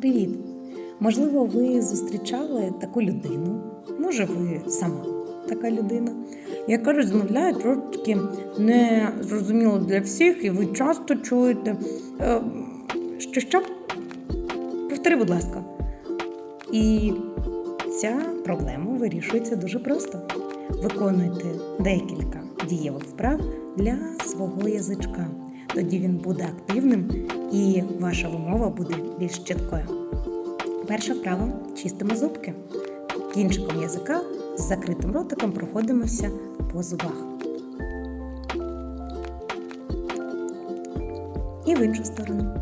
Привіт! Можливо, ви зустрічали таку людину, може, ви сама така людина, яка розмовляє трошки не зрозуміло для всіх, і ви часто чуєте. Е, що що? Повтори, будь ласка. І ця проблема вирішується дуже просто. Виконуйте декілька дієвих вправ для свого язичка. Тоді він буде активним і ваша вимова буде більш чіткою. Перша вправа чистимо зубки. Кінчиком язика з закритим ротиком проходимося по зубах. І в іншу сторону.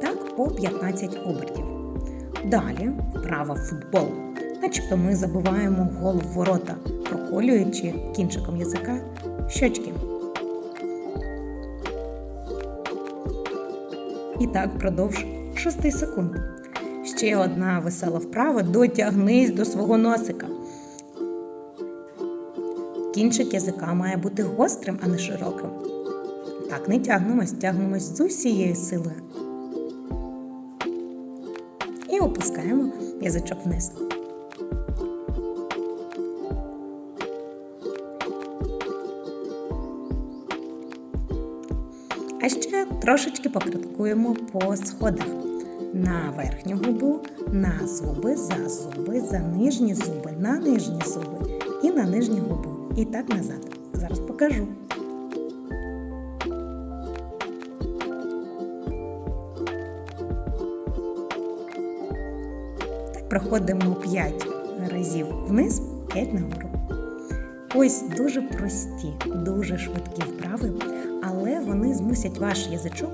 Так по 15 обертів. Далі вправа футбол. Начебто ми забиваємо гол в ворота, проколюючи кінчиком язика щочки. І так впродовж 6 секунд. Ще одна весела вправа. Дотягнись до свого носика. Кінчик язика має бути гострим, а не широким. Так, не тягнемось, тягнемось з усією силою. І опускаємо язичок вниз. А ще трошечки покриткуємо по сходах. На верхню губу, на зуби, за зуби, за нижні зуби, на нижні зуби і на нижню губу. І так назад. Зараз покажу. Так проходимо 5 разів вниз, 5 нагору. Ось дуже прості, дуже швидкі вправи, але вони змусять ваш язичок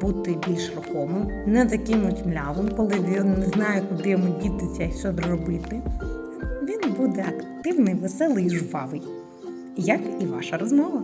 бути більш рухомим, не таким млявим, коли він не знає, куди йому дітися і що робити. Він буде активний, веселий і жвавий, як і ваша розмова.